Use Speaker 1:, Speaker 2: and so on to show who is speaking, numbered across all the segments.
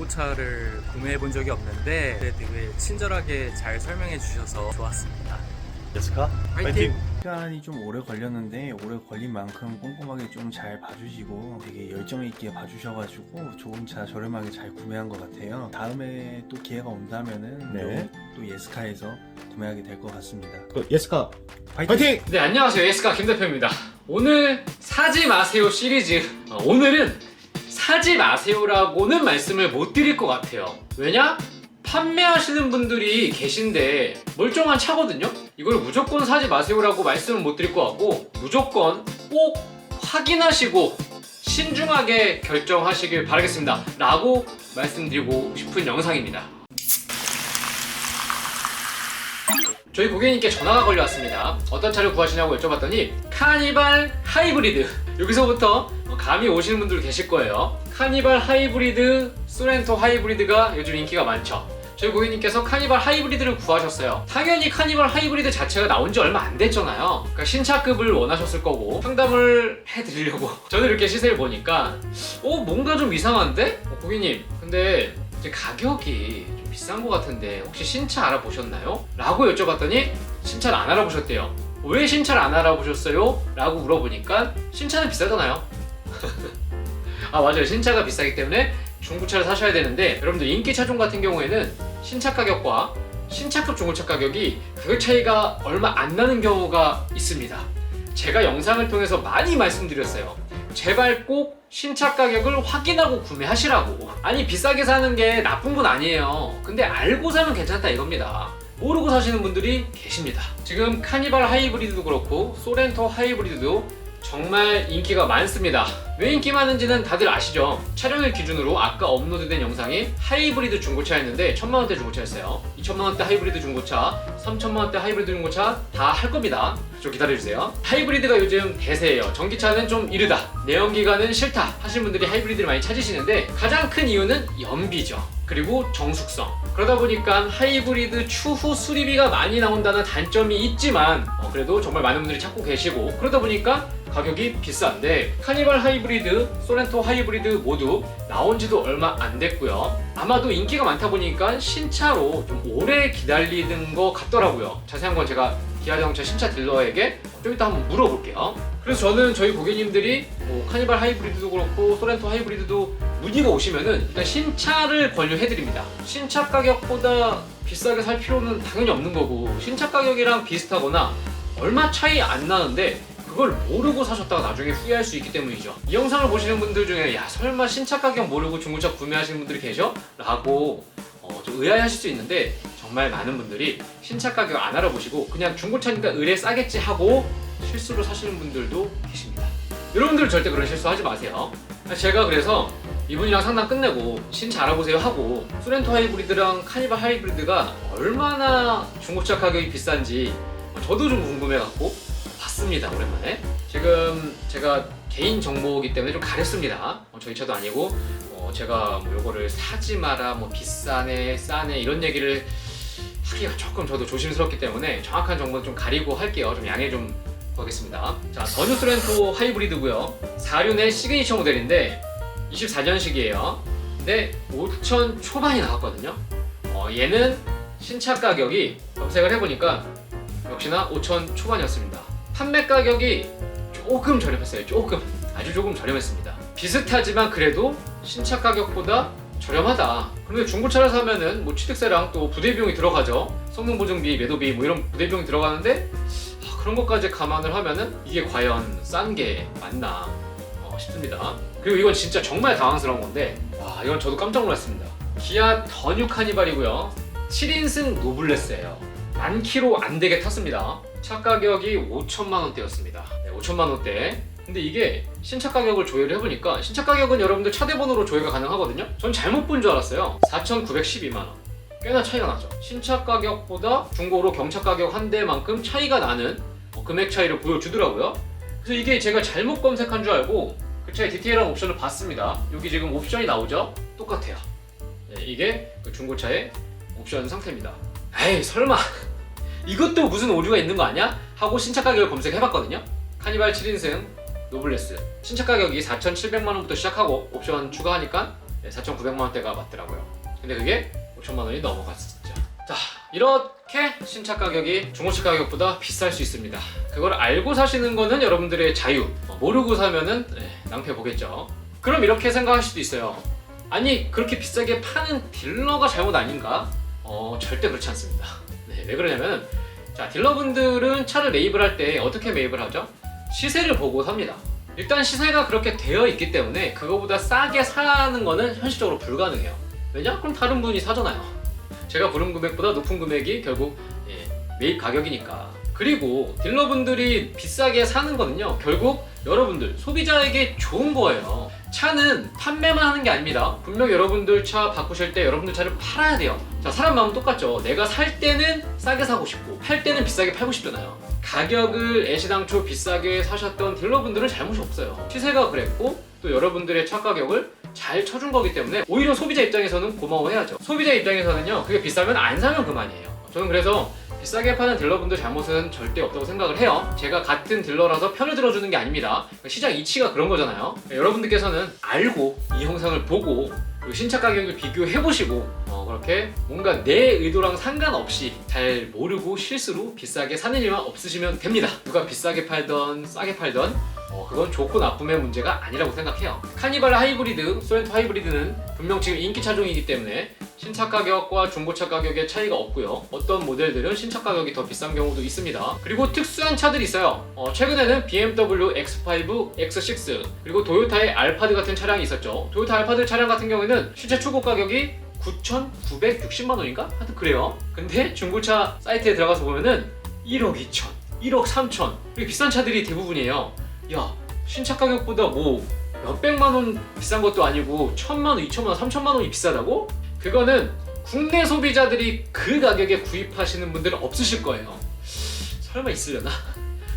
Speaker 1: 중고차를 구매해 본 적이 없는데 되게 친절하게 잘 설명해 주셔서 좋았습니다.
Speaker 2: 예스카
Speaker 1: 화이팅!
Speaker 3: 시간이 좀 오래 걸렸는데 오래 걸린 만큼 꼼꼼하게 좀 잘 봐주시고 되게 열정 있게 봐주셔가지고 좋은 차 저렴하게 잘 구매한 것 같아요. 다음에 또 기회가 온다면은
Speaker 2: 네.
Speaker 3: 또 예스카에서 구매하게 될 것 같습니다.
Speaker 2: 그 예스카
Speaker 3: 화이팅!
Speaker 2: 파이팅!
Speaker 4: 네, 안녕하세요. 예스카 김 대표입니다. 오늘 사지 마세요 시리즈. 어, 오늘은 사지 마세요라고는 말씀을 못 드릴 것 같아요. 왜냐? 판매하시는 분들이 계신데 멀쩡한 차거든요? 이걸 무조건 사지 마세요라고 말씀을 못 드릴 것 같고 무조건 꼭 확인하시고 신중하게 결정하시길 바라겠습니다. 라고 말씀드리고 싶은 영상입니다. 저희 고객님께 전화가 걸려왔습니다. 어떤 차를 구하시냐고 여쭤봤더니 카니발 하이브리드. 여기서부터 감이 오시는 분들 계실 거예요. 카니발 하이브리드, 소렌토 하이브리드가 요즘 인기가 많죠. 저희 고객님께서 카니발 하이브리드를 구하셨어요. 당연히 카니발 하이브리드 자체가 나온 지 얼마 안 됐잖아요. 그러니까 신차급을 원하셨을 거고 상담을 해드리려고 저는 이렇게 시세를 보니까 어 뭔가 좀 이상한데? 어, 고객님 근데 이제 가격이 좀 비싼 것 같은데 혹시 신차 알아보셨나요? 라고 여쭤봤더니 신차를 안 알아보셨대요. 왜 신차를 안 알아보셨어요? 라고 물어보니까 신차는 비싸잖아요. 아 맞아요 신차가 비싸기 때문에 중고차를 사셔야 되는데 여러분들 인기 차종 같은 경우에는 신차 가격과 신차급 중고차 가격이 가격 차이가 얼마 안 나는 경우가 있습니다. 제가 영상을 통해서 많이 말씀드렸어요. 제발 꼭 신차 가격을 확인하고 구매하시라고. 아니 비싸게 사는 게 나쁜 건 아니에요. 근데 알고 사면 괜찮다 이겁니다. 모르고 사시는 분들이 계십니다. 지금 카니발 하이브리드도 그렇고 소렌토 하이브리드도 정말 인기가 많습니다. 왜 인기 많은지는 다들 아시죠? 촬영일 기준으로 아까 업로드된 영상이 하이브리드 중고차였는데 천만 원대 중고차였어요. 2천만 원대 하이브리드 중고차, 3천만 원대 하이브리드 중고차 다 할 겁니다. 좀 기다려주세요. 하이브리드가 요즘 대세예요. 전기차는 좀 이르다. 내연기관은 싫다. 하시는 분들이 하이브리드를 많이 찾으시는데 가장 큰 이유는 연비죠. 그리고 정숙성. 그러다 보니까 하이브리드 추후 수리비가 많이 나온다는 단점이 있지만 어, 그래도 정말 많은 분들이 찾고 계시고 그러다 보니까 가격이 비싼데 카니발 하이브리드, 소렌토 하이브리드 모두 나온 지도 얼마 안 됐고요. 아마도 인기가 많다 보니까 신차로 좀 오래 기다리는 것 같더라고요. 자세한 건 제가 기아 자동차 신차 딜러에게 좀 이따 한번 물어볼게요. 그래서 저는 저희 고객님들이 뭐 카니발 하이브리드도 그렇고 소렌토 하이브리드도 문의가 오시면은 일단 신차를 권유해드립니다. 신차 가격보다 비싸게 살 필요는 당연히 없는 거고 신차 가격이랑 비슷하거나 얼마 차이 안 나는데 그걸 모르고 사셨다가 나중에 후회할 수 있기 때문이죠. 이 영상을 보시는 분들 중에 야 설마 신차 가격 모르고 중고차 구매하시는 분들이 계셔? 라고 어, 좀 의아해하실 수 있는데 정말 많은 분들이 신차 가격 안 알아보시고 그냥 중고차니까 의뢰 싸겠지 하고 실수로 사시는 분들도 계십니다. 여러분들 절대 그런 실수 하지 마세요. 제가 그래서 이분이랑 상담 끝내고 신차 알아보세요 하고 소렌토 하이브리드랑 카니발 하이브리드가 얼마나 중고차 가격이 비싼지 저도 좀 궁금해갖고 봤습니다 오랜만에. 지금 제가 개인 정보이기 때문에 좀 가렸습니다. 어, 저희 차도 아니고. 어, 제가 뭐 요거를 사지 마라 뭐 비싸네 싸네 이런 얘기를 하기가 조금 저도 조심스럽기 때문에 정확한 정보는 좀 가리고 할게요. 좀 양해 좀 구하겠습니다. 자 더뉴 소렌토 하이브리드고요. 4륜의 시그니처 모델인데 24년식이에요 근데 5천 초반이 나왔거든요 어, 얘는 신차 가격이 검색을 해보니까 역시나 5천 초반이었습니다. 판매 가격이 조금 저렴했어요. 조금 아주 조금 저렴했습니다. 비슷하지만 그래도 신차 가격보다 저렴하다. 그런데 중고차를 사면은 뭐 취득세랑 또 부대 비용이 들어가죠. 성능 보증비, 매도비 뭐 이런 부대 비용이 들어가는데 아, 그런 것까지 감안을 하면은 이게 과연 싼 게 맞나 어, 싶습니다. 그리고 이건 진짜 정말 당황스러운 건데 와 이건 저도 깜짝 놀랐습니다. 기아 더뉴 카니발이고요. 7인승 노블레스예요. 만 킬로 안 되게 탔습니다. 차 가격이 5천만 원대였습니다. 네, 5천만 원대. 근데 이게 신차 가격을 조회를 해보니까 신차 가격은 여러분들 차대번호로 조회가 가능하거든요. 전 잘못 본 줄 알았어요. 4,912만 원. 꽤나 차이가 나죠. 신차 가격보다 중고로 경차 가격 한 대만큼 차이가 나는 어, 금액 차이를 보여주더라고요. 그래서 이게 제가 잘못 검색한 줄 알고 그 차의 디테일한 옵션을 봤습니다. 여기 지금 옵션이 나오죠? 똑같아요. 네, 이게 그 중고차의 옵션 상태입니다. 에이 설마 이것도 무슨 오류가 있는 거 아니야? 하고 신차 가격을 검색해봤거든요. 카니발 7인승 노블레스 신차 가격이 4,700만 원부터 시작하고 옵션 추가하니까 4,900만 원대가 맞더라고요. 근데 그게 5천만 원이 넘어갔었죠. 자, 이렇게 신차 가격이 중고차 가격보다 비쌀 수 있습니다. 그걸 알고 사시는 거는 여러분들의 자유. 어, 모르고 사면은 네, 낭패 보겠죠. 그럼 이렇게 생각할 수도 있어요. 아니 그렇게 비싸게 파는 딜러가 잘못 아닌가? 어 절대 그렇지 않습니다. 네, 왜 그러냐면 자 딜러분들은 차를 매입을 할 때 어떻게 매입을 하죠? 시세를 보고 삽니다. 일단 시세가 그렇게 되어 있기 때문에 그거보다 싸게 사는 거는 현실적으로 불가능해요. 왜냐? 그럼 다른 분이 사잖아요. 제가 부른 금액보다 높은 금액이 결국 예, 매입 가격이니까. 그리고 딜러분들이 비싸게 사는 거는요, 결국 여러분들 소비자에게 좋은 거예요. 차는 판매만 하는 게 아닙니다. 분명 여러분들 차 바꾸실 때 여러분들 차를 팔아야 돼요. 자, 사람 마음은 똑같죠. 내가 살 때는 싸게 사고 싶고, 팔 때는 비싸게 팔고 싶잖아요. 가격을 애시당초 비싸게 사셨던 딜러분들은 잘못이 없어요. 시세가 그랬고, 또 여러분들의 차 가격을 잘 쳐준 거기 때문에 오히려 소비자 입장에서는 고마워해야죠. 소비자 입장에서는요, 그게 비싸면 안 사면 그만이에요. 저는 그래서 비싸게 파는 딜러분들 잘못은 절대 없다고 생각을 해요. 제가 같은 딜러라서 편을 들어주는 게 아닙니다. 시장 이치가 그런 거잖아요. 여러분들께서는 알고 이 영상을 보고 그리고 신차 가격을 비교해 보시고 어, 그렇게 뭔가 내 의도랑 상관없이 잘 모르고 실수로 비싸게 사는 일만 없으시면 됩니다. 누가 비싸게 팔던 싸게 팔던 어, 그건 좋고 나쁨의 문제가 아니라고 생각해요. 카니발 하이브리드, 소렌토 하이브리드는 분명 지금 인기 차종이기 때문에 신차 가격과 중고차 가격의 차이가 없고요. 어떤 모델들은 신차 가격이 더 비싼 경우도 있습니다. 그리고 특수한 차들이 있어요. 어, 최근에는 BMW X5, X6 그리고 도요타의 알파드 같은 차량이 있었죠. 도요타 알파드 차량 같은 경우에는 실제 초고 가격이 9,960만 원인가? 하여튼 그래요. 근데 중고차 사이트에 들어가서 보면은 1억 2천, 1억 3천 이렇게 비싼 차들이 대부분이에요. 야 신차 가격보다 뭐 몇백만 원 비싼 것도 아니고 천만 원, 이천만 원, 삼천만 원이 비싸다고? 그거는 국내 소비자들이 그 가격에 구입하시는 분들은 없으실 거예요. 설마 있으려나?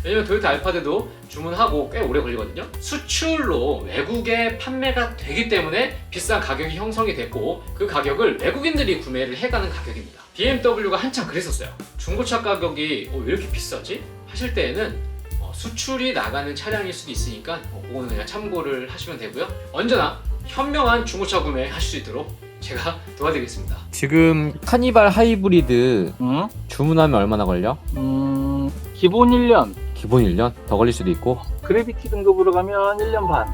Speaker 4: 왜냐면 도요타 알파드도 주문하고 꽤 오래 걸리거든요. 수출로 외국에 판매가 되기 때문에 비싼 가격이 형성이 됐고 그 가격을 외국인들이 구매를 해가는 가격입니다. BMW가 한참 그랬었어요. 중고차 가격이 어, 왜 이렇게 비싸지? 하실 때에는 어, 수출이 나가는 차량일 수도 있으니까 어, 그거는 그냥 참고를 하시면 되고요. 언제나 현명한 중고차 구매 하실 수 있도록 제가 도와드리겠습니다.
Speaker 2: 지금 카니발 하이브리드
Speaker 5: 응?
Speaker 2: 주문하면 얼마나 걸려?
Speaker 5: 음, 기본 1년.
Speaker 2: 기본 1년? 더 걸릴 수도 있고
Speaker 5: 그래비티 등급으로 가면 1년 반.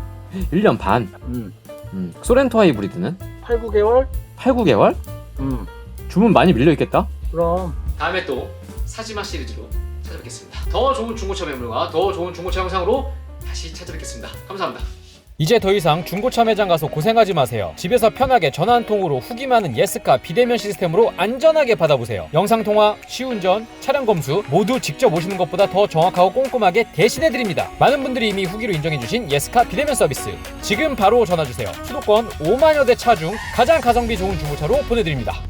Speaker 2: 1년 반
Speaker 5: 음,
Speaker 2: 음. 소렌토 하이브리드는?
Speaker 5: 8, 9개월?
Speaker 2: 8, 9개월?
Speaker 5: 음,
Speaker 2: 주문 많이 밀려 있겠다?
Speaker 5: 그럼.
Speaker 4: 다음에 또 사지마 시리즈로 찾아뵙겠습니다. 더 좋은 중고차 매물과 더 좋은 중고차 영상으로 다시 찾아뵙겠습니다. 감사합니다.
Speaker 6: 이제 더 이상 중고차 매장 가서 고생하지 마세요. 집에서 편하게 전화 한 통으로 후기 많은 예스카 비대면 시스템으로 안전하게 받아보세요. 영상 통화, 시운전, 차량 검수 모두 직접 오시는 것보다 더 정확하고 꼼꼼하게 대신해 드립니다. 많은 분들이 이미 후기로 인정해 주신 예스카 비대면 서비스. 지금 바로 전화 주세요. 수도권 5만여 대 차 중 가장 가성비 좋은 중고차로 보내드립니다.